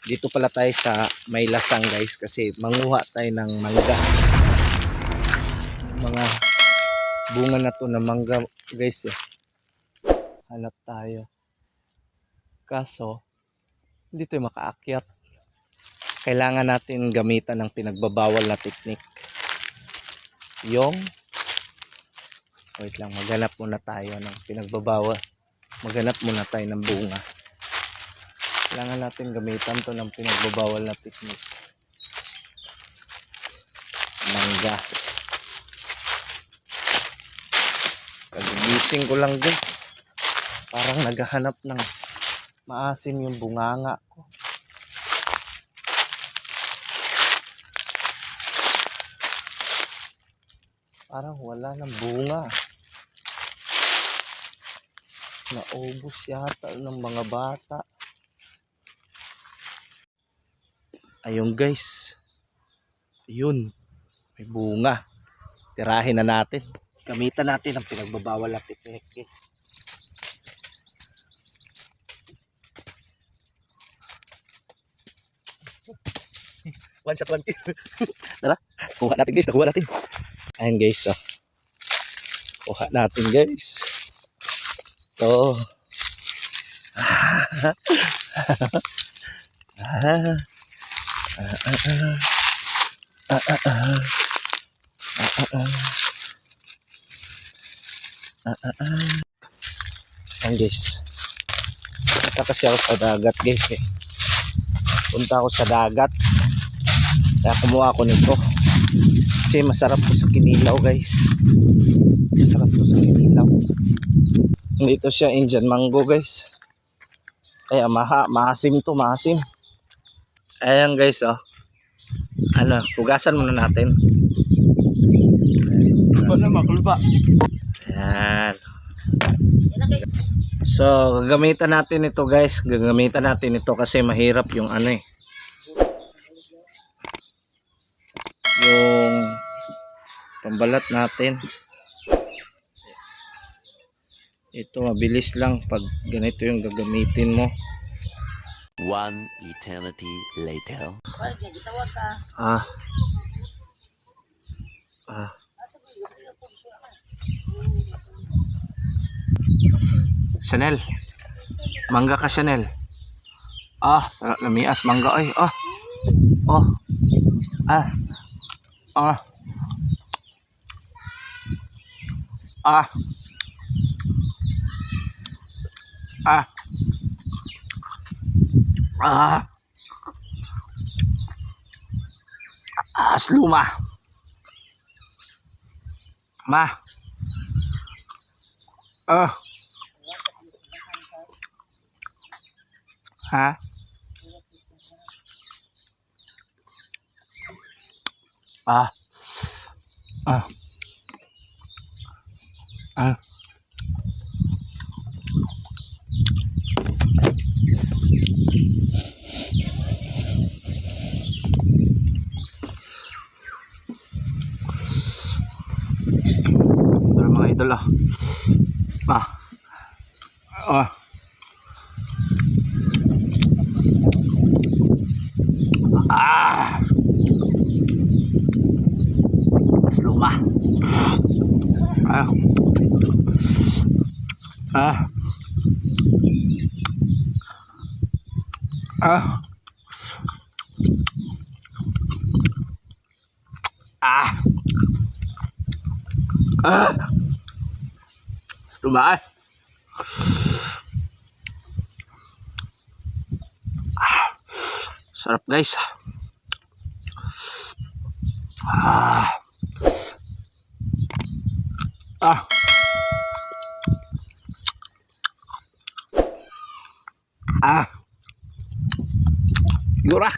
Dito pala tayo sa may lasang guys kasi manguha tayo ng mangga. Mga bunga na to na mangga guys eh. Hanap tayo. Kaso, hindi tayo makaakyat. Kailangan natin gamitan ng pinagbabawal na technique. Yung Wait lang, maghanap muna tayo ng pinagbabawal. Maghanap muna tayo ng bunga. Kailangan natin gamitan to ng pinagbabawal na technique. Mangga. Kagigising ko lang guys. Parang naghahanap ng maasim yung bunganga ko. Parang wala ng bunga. Naubos yata ng mga bata. Ayun guys. Ayun. May bunga. Tirahin na natin. Gamitan natin ang pinagbabawal na technique. eh. One shot, one kill. Tara, kuha natin guys. Nakuha natin. Ayan guys. Oh. Kuha natin guys. To. Ayan guys. Punta kasi ako sa dagat guys eh. Punta ako sa dagat. Kaya kumuha ako nito. Kasi masarap po sa kinilaw guys. Masarap po sa kinilaw. Dito siya Indian mango guys. Kaya maha, maasim to, maasim. Ayan guys oh. Ano, hugasan muna natin. Basta makulba. Ayan. So, gagamitan natin ito guys. Gagamitan natin ito kasi mahirap yung ano eh. Yung pambalat natin. Ito mabilis lang pag ganito yung gagamitin mo. One eternity later. Ah. Ah. Chanel. Mangga ka Chanel. Ah, sarap lamias mangga ay. Ah. Oh. Ah. Ah. Ah. Ah. Ah. Ah, sluma. Ma. Ah. Ha? Ah. Ah. Ah. Pero mga à, ah. Ah. Ah. Ah. à, luma. Ah. Ah. Ah. Ah. Ah. Luma eh. Sarap guys. Ah. Ah. Ah. Yura.